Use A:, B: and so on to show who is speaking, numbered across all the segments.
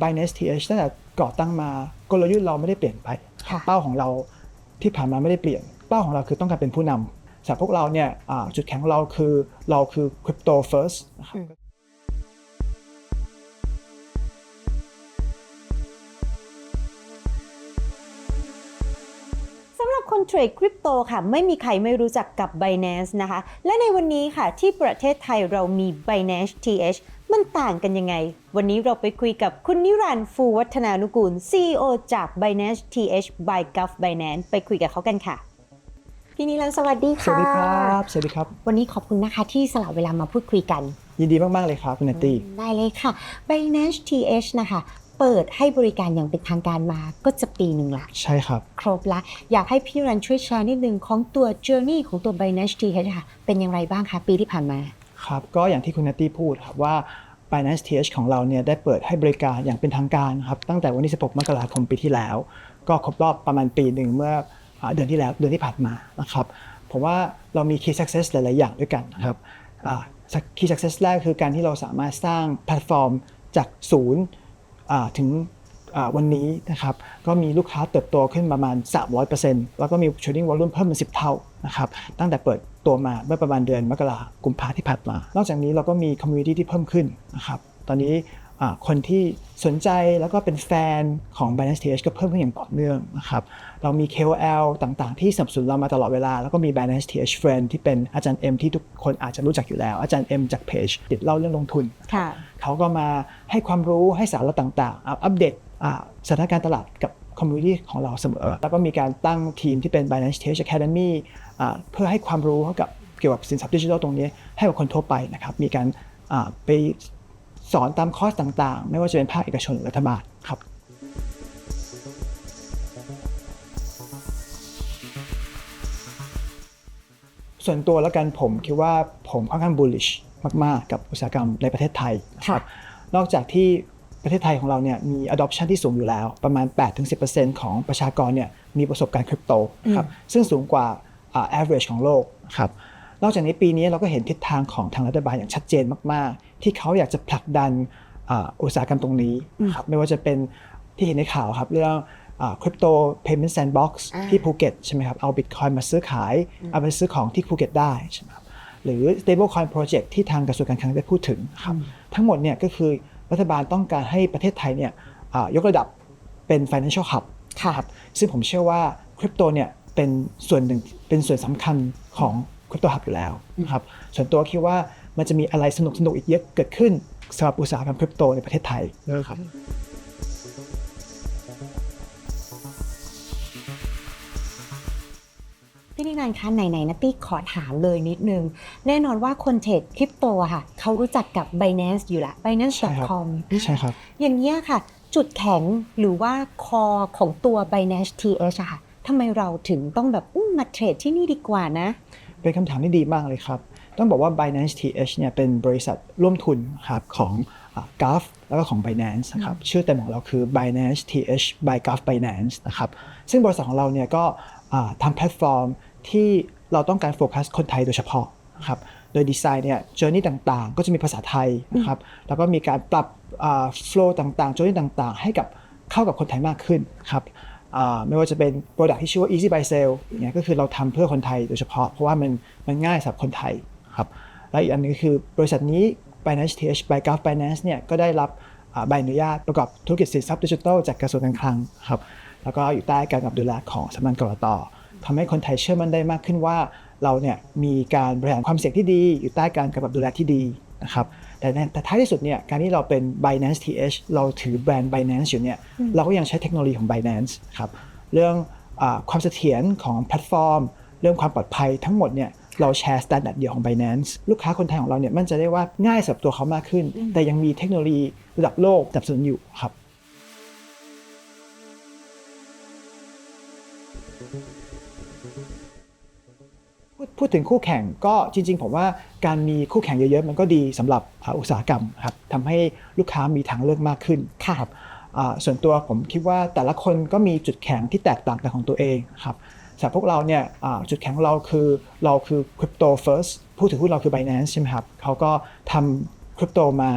A: Binance TH ตั้งแต่ก่อตั้งมากลยุทธ์เราไม่ได้เปลี่ยนไป
B: ค่ะ
A: เป้าของเราที่ผ่านมาไม่ได้เปลี่ยน เป้าของเราคือต้องการเป็นผู้นำสำหรับพวกเราเนี่ยอ่าจุดแข็งของเราคือเราคือ crypto first นะครับ
B: สำหรับคนเทรดคริปโตค่ะไม่มีใครไม่รู้จักกับ Binance นะคะ และในวันนี้ค่ะที่ประเทศไทยเรามี Binance TH มันต่างกันยังไง วันนี้เราไปคุยกับคุณนิรันดร์ฟูวัฒนานุกูล CEO จาก Binance TH by Gulf Binance ไปคุยกับเขากันค่ะ พี่นิรันดร์สวัสดี
A: ส
B: ค่ะ
A: วัสดีครับ สวัสดีครับ
B: วันนี้ขอบคุณนะคะที่สละเวลามาพูดคุยกัน
A: ยินดีมาก ๆ เลยครับคุณนตตี้
B: ได้เลยค่ะ Binance TH นะคะ เปิดให้บริการอย่างเป็นทางการมาก็จะปีหนึ่งละ
A: ใช่ครับ
B: ครบละ อยากให้พี่รันช่วยแชร์นิดนึงของตัว journey ของตัว Binance TH ค่ะ เป็นอย่างไรบ้างคะปีที่ผ่านมา
A: ครับก็อย่างที่คุณนัตตี้พูดครับว่า Binance TH ของเราเนี่ยได้เปิดให้บริการอย่างเป็นทางการครับตั้งแต่วันที่ 16 มกราคมปีที่แล้ว ก็ครบรอบประมาณปีหนึ่งเมื่อเดือนที่แล้วเดือนที่ผ่านมานะครับผมว่าเรามี key success หลาย ๆ อย่างด้วยกันครับ key success แรกคือการที่เราสามารถสร้างแพลตฟอร์มจากศูนย์ถึงวันนี้นะครับก็มีลูกค้าเติบโตขึ้นประมาณ 300%แล้วก็มี trading volume เพิ่มเป็น10 เท่านะครับตั้งแต่เปิด ตัวมาเมื่อประมาณเดือนมกราคมกุมภาที่ผ่านมา นอกจากนี้เราก็มี community ที่เพิ่มขึ้นนะครับตอนนี้อ่าคนที่สนใจแล้วก็เป็นแฟนของ Binance TH ก็เพิ่มขึ้นอย่างต่อเนื่องนะครับเรามี KOL ต่างๆ ที่สนับสนุนเรามาตลอดเวลา แล้วก็มี Binance TH Friend ที่เป็นอาจารย์เอ็มที่ทุกคนอาจจะรู้จักอยู่แล้ว อาจารย์เอ็มจากเพจติดเล่าเรื่องลงทุน
B: ค่ะ
A: เขาก็มาให้ความรู้ให้สาระต่างๆเอาอัปเดตอ่าสถานการณ์ตลาดกับ คอมมูนิตี้ของเราเสมอ แล้วก็มีการตั้งทีมที่เป็น Binance Tech Academy อ่าเพื่อให้ความรู้ให้กับเกี่ยวกับสินทรัพย์ดิจิทัลตรงนี้ให้กับคนทั่วไปนะครับ มีการอ่าไปสอนตามคอร์สต่างๆ ไม่ว่าจะเป็นภาคเอกชนหรือรัฐบาลครับส่วนตัวแล้วกันผมคิดว่าผมค่อนข้าง bullish มาก ๆ กับอุตสาหกรรมในประเทศไทยนะครับนอกจากที่ ประเทศไทยของเราเนี่ยมี adoption ที่สูงอยู่แล้ว ประมาณ 8-10%ของประชากรเนี่ยมีประสบการณ์คริปโตครับซึ่งสูงกว่าอ่า average ของโลกครับนอกจากนี้ปีนี้เราก็เห็นทิศทางของทางรัฐบาลอย่างชัดเจนมาก ๆ ที่เขาอยากจะผลักดันอ่าอุตสาหกรรมตรงนี้ครับไม่ว่าจะเป็นที่เห็นในข่าวครับเรื่องคริปโต payment sandbox
B: อ่า
A: ที่ภูเก็ตใช่ไหมครับเอาบิตคอยมาซื้อขาย เอาไปซื้อของที่ภูเก็ตได้ใช่ไหมครับหรือ stablecoin project ที่ทางกระทรวงการคลังได้พูดถึงครับทั้งหมดเนี่ยก็คือ รัฐบาลต้องการให้ประเทศไทยเนี่ยอ่ายกระดับเป็น financial hub
B: ค่ะ
A: ครับซึ่งผมเชื่อว่าคริปโตเนี่ยเป็นส่วนหนึ่งเป็นส่วนสำคัญของคริปโตฮับอยู่แล้วนะครับส่วนตัวคิดว่ามันจะมีอะไรสนุกสนุกๆอีกเยอะเกิดขึ้นสำหรับอุตสาหกรรมคริปโตในประเทศไทยครับ
B: พี่นิรันดร์คะไหนๆนะตี้ขอถามเลยนิดนึง แน่นอนว่าคนเทรดคริปโตอะค่ะ เขารู้จักกับ Binance อยู่ละ
A: ใช่ครับ
B: binance.com
A: ใช่ครับ
B: อย่างนี้ยค่ะ จุดแข็งหรือว่าคอของตัว Binance TH อะค่ะทำไมเราถึงต้องแบบอืมมาเทรดที่นี่ดีกว่านะ
A: เป็นคำถามที่ดีมากเลยครับ ต้องบอกว่า Binance TH เนี่ยเป็นบริษัทร่วมทุนครับของอ่า Gulf แล้วก็ของ Binance นะครับชื่อเต็มของเราคือ Binance TH by Gulf Binance นะครับซึ่งบริษัทของเราเนี่ยก็อ่าทำแพลตฟอร์ม ที่เราต้องการโฟกัสคนไทยโดยเฉพาะนะครับโดยดีไซน์เนี่ย journey ต่างๆ ก็จะมีภาษาไทยนะครับแล้วก็มีการปรับอ่า flow ต่างๆ journey ต่างๆ ให้กับเข้ากับคนไทยมากขึ้นครับไม่ว่าจะเป็น Product ที่ชื่อว่า Easy Buy Sell อย่างเงี้ยก็คือเราทำเพื่อคนไทยโดยเฉพาะ เพราะว่ามันมันง่ายสำหรับคนไทยครับและอีกอันหนึงคือบริษัทนี้ Binance TH by Gulf Finance เนี่ยก็ได้รับใบอนุญาตประกอบธุรกิจสินทรัพย์ดิจิทัลจากกระทรวงการคลังครับแล้วก็อยู่ใต้การกำกับดูแลของสำนักงานกรต ทำให้คนไทยเชื่อมั่นได้มากขึ้นว่า เราเนี่ยมีการบริหารความเสี่ยงที่ดี อยู่ใต้การกำกับดูแลที่ดีนะครับแต่ในแต่ท้ายที่สุดเนี่ยการที่เราเป็น Binance TH เราถือแบรนด์ Binance อยู่เนี่ยเราก็ยังใช้เทคโนโลยีของ Binance ครับเรื่องอาความเสถียรของแพลตฟอร์ม เรื่องความปลอดภัยทั้งหมดเนี่ยเราแชร์สแตนดาร์ดเดียวของ Binance ลูกค้าคนไทยของเราเนี่ยมั่นใจได้ว่าง่ายสำหรับตัวเขามากขึ้น แต่ยังมีเทคโนโลยีระดับโลกสนับสนุนอยู่ครับพูด พูดถึงคู่แข่งก็จริง ๆ ผมว่าการมีคู่แข่งเยอะๆ มันก็ดีสำหรับอ่าอุตสาหกรรมครับทำให้ลูกค้ามีทางเลือกมากขึ้น
B: ค่ะ
A: รับอ่าส่วนตัวผมคิดว่าแต่ละคนก็มีจุดแข็งที่แตกต่างกันของตัวเองครับสำหรับพวกเราเนี่ยอ่าจุดแข็งของเราคือเราคือ crypto first ผู้ถือหุ้นเราคือ Binance ใช่ไหมครับเขาก็ทำคริปโตมา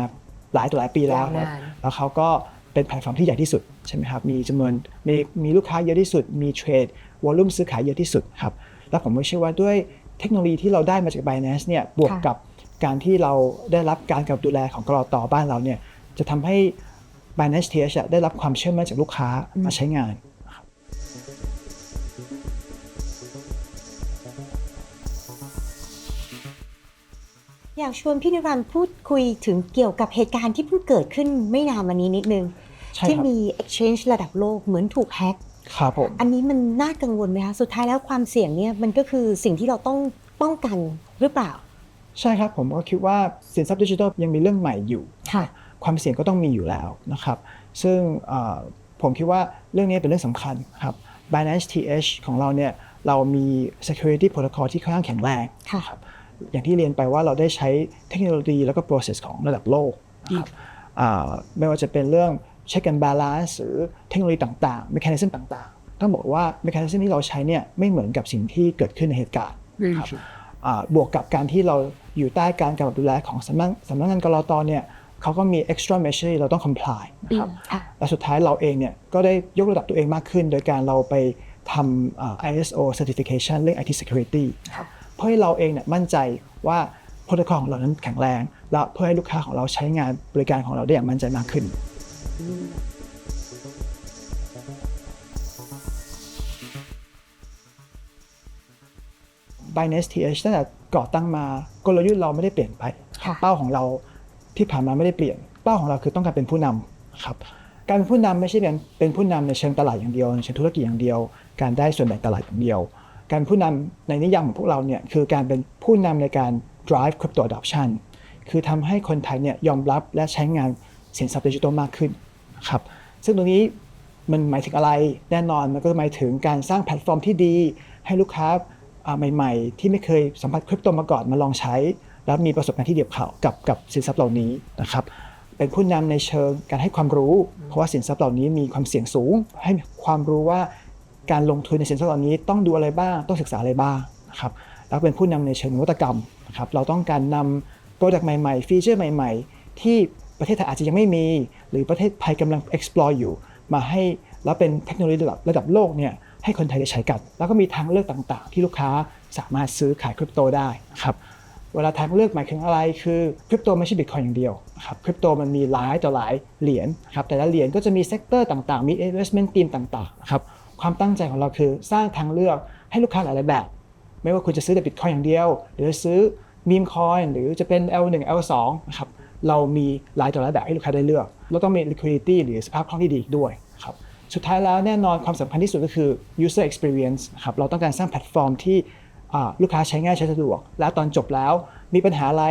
A: หลายต่อหลายปีแล้ว
B: ยาวนาน
A: แล้วเขาก็เป็นแพลตฟอร์มที่ใหญ่ที่สุดใช่ไหมครับมีจำนวนมีมีลูกค้าเยอะที่สุด มีเทรดวอลลุ่มซื้อขายเยอะที่สุดครับแล้วผมก็เชื่อว่าด้วย เทคโนโลยีที่เราได้มาจาก Binance เนี่ยบวก
B: ค่ะ
A: กับการที่เราได้รับการกำกับดูแลของกรอตบ้านเราเนี่ยจะทำให้ Binance TH อะได้รับความเชื่อมั่นจากลูกค้ามาใช้งาน
B: อยากชวนพี่นิรันดร์พูดคุยถึงเกี่ยวกับเหตุการณ์ที่เพิ่งเกิดขึ้นไม่นานมานี้นิดนึง
A: ใช่
B: ที่
A: ครับ
B: มี exchange ระดับโลกเหมือนถูกแฮ็ก
A: ครับผม
B: อันนี้มันน่ากังวลไหมคะสุดท้ายแล้วความเสี่ยงเนี่ยมันก็คือสิ่งที่เราต้องป้องกันหรือเปล่า
A: ใช่ครับผมก็คิดว่าสินทรัพย์ดิจิทัลยังมีเรื่องใหม่อยู่
B: ค่ะ
A: ความเสี่ยงก็ต้องมีอยู่แล้วนะครับ ซึ่งเอ่อผมคิดว่าเรื่องนี้เป็นเรื่องสำคัญครับ Binance TH ของเราเนี่ยเรามี security protocol ที่ค่อนข้างแข็งแรง
B: ค่ะ
A: ครับอย่างที่เรียนไปว่าเราได้ใช้เทคโนโลยีแล้วก็ process ของระดับโลกนะครับอ่าไม่ว่าจะเป็นเรื่อง check and balance หรือเทคโนโลยีต่างๆ mechanism ต่างๆ ต้องบอกว่า mechanism ที่เราใช้เนี่ยไม่เหมือนกับสิ่งที่เกิดขึ้นในเหตุการณ์ครับอ่าบวกกับการที่เราอยู่ใต้การกำกับดูแลของสำนักสำนักงานกรตเนี่ยเขาก็มี extra measure ที่เราต้อง comply นะครับ
B: อืมค่ะ
A: และสุดท้ายเราเองเนี่ยก็ได้ยกระดับตัวเองมากขึ้น โดยการเราไปทำอ่า ISO certification เรื่อง IT security
B: ครับ
A: เพื่อให้เราเองเนี่ยมั่นใจว่าโปรโตคอลของเรานั้นแข็งแรง และเพื่อให้ลูกค้าของเราใช้งานบริการของเราได้อย่างมั่นใจมากขึ้น Binance TH ตั้งแต่ก่อตั้งมากลยุทธ์เราไม่ได้เปลี่ยนไป
B: ค่ะ
A: เป้าของเราที่ผ่านมาไม่ได้เปลี่ยน เป้าของเราคือต้องการเป็นผู้นำครับ การเป็นผู้นำไม่ใช่เป็นเป็นผู้นำในเชิงตลาดอย่างเดียวในเชิงธุรกิจอย่างเดียว การได้ส่วนแบ่งตลาดอย่างเดียว การผู้นำในนิยามของพวกเราเนี่ยคือการเป็นผู้นำในการ drive crypto adoption คือทำให้คนไทยเนี่ยยอมรับและใช้งาน สินทรัพย์ดิจิทัลมากขึ้นนะครับซึ่งตรงนี้มันหมายถึงอะไรแน่นอนมันก็หมายถึงการสร้างแพลตฟอร์มที่ดี ให้ลูกค้าใหม่ ๆ ที่ไม่เคยสัมผัสคริปโตมาก่อนมาลองใช้ แล้วมีประสบการณ์ที่เดียบเขากับกับสินทรัพย์เหล่านี้นะครับเป็นผู้นำในเชิงการให้ความรู้ เพราะว่าสินทรัพย์เหล่านี้มีความเสี่ยงสูง ให้ความรู้ว่าการลงทุนในสินทรัพย์เหล่านี้ต้องดูอะไรบ้างต้องศึกษาอะไรบ้างนะครับแล้วเป็นผู้นำในเชิงนวัตกรรมนะครับเราต้องการนำโปรดักต์ใหม่ๆ ฟีเจอร์ใหม่ ๆ ที่ ประเทศไทยอาจจะยังไม่มี หรือประเทศไทยกำลัง explore อยู่ มาให้แล้วเป็นเทคโนโลยีระดับระดับโลกเนี่ยให้คนไทยได้ใช้กัน แล้วก็มีทางเลือกต่างๆ ที่ลูกค้าสามารถซื้อขายคริปโตได้นะครับเวลาทางเลือกหมายถึงอะไรคือคริปโตไม่ใช่บิตคอยอย่างเดียวครับคริปโตมันมีหลายต่อหลายเหรียญครับแต่ละเหรียญก็จะมีเซกเตอร์ต่างๆ มี investment team ต่างๆครับความตั้งใจของเราคือสร้างทางเลือกให้ลูกค้าหลายๆแบบ ไม่ว่าคุณจะซื้อแต่บิตคอยอย่างเดียว หรือซื้อมีมคอยหรือจะเป็น L1 L2 นะครับ เรามีหลายต่อหลายแบบให้ลูกค้าได้เลือก เราต้องมี liquidity หรือสภาพคล่องที่ดีอีกด้วยครับสุดท้ายแล้วแน่นอนความสำคัญที่สุดก็คือ user experience ครับเราต้องการสร้างแพลตฟอร์มที่ลูกค้าใช้ง่ายใช้สะดวก แล้วตอนจบแล้วมีปัญหาอะไร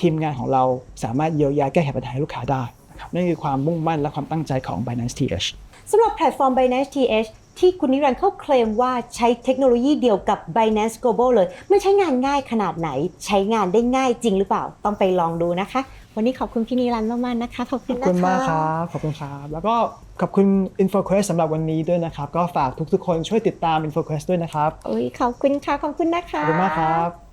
A: ทีมงานของเราสามารถเยียวยาแก้ไขปัญหาให้ลูกค้าได้นะครับนั่นคือความมุ่งมั่นและความตั้งใจของ Binance TH
B: สำหรับแพลตฟอร์ม Binance TH ที่คุณนิรันดร์เขาเคลมว่าใช้เทคโนโลยีเดียวกับ Binance Global เลย มันใช้งานง่ายขนาดไหน ใช้งานได้ง่ายจริงหรือเปล่า ต้องไปลองดูนะคะ วันนี้ขอบคุณพี่นิรันดร์มากๆนะคะขอบคุ
A: ข
B: ณ
A: อบ
B: นะคะ
A: คุณมากครับ ขอบคุณครับ แล้วก็ขอบคุณ InfoQuest สำหรับวันนี้ด้วยนะครับ ก็ฝากทุกๆคนช่วยติดตาม InfoQuest ด้วยนะครับ
B: โอ้ยขอบคุณค่ะ ขอบคุณนะคะ
A: ขอบคุณมากครับ